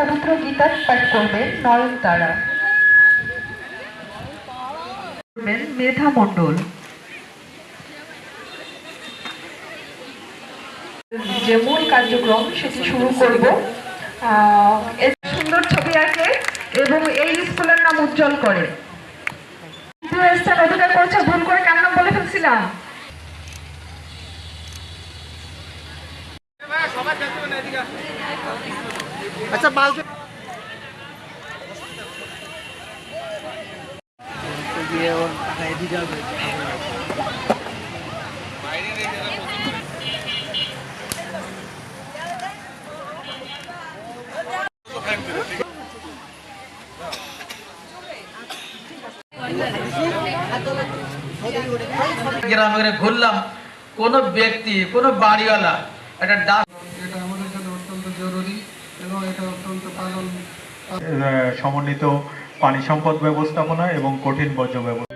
পবিত্র গীতা পাঠ করবেন নয়নতারা করবেন মেধা মণ্ডল। যে মূল কার্যক্রম সেটি শুরু করব। সুন্দর ছবি আঁকে এবং এই স্কুলের নাম উজ্জ্বল করে। স্থান অধিকার করেছে, ভুল করে কার নাম বলে ফেলছিলাম? আচ্ছা বালতি গ্রামে গ্রামে ঘুরলাম কোনো ব্যক্তি কোনো বাড়িওয়ালা একটা ডাক এটা আমাদের জন্য অত্যন্ত জরুরি এবং এটা অত্যন্ত পালন সমন্বিত পানি সম্পদ ব্যবস্থাপনা এবং কঠিন বর্জ্য ব্যবস্থা।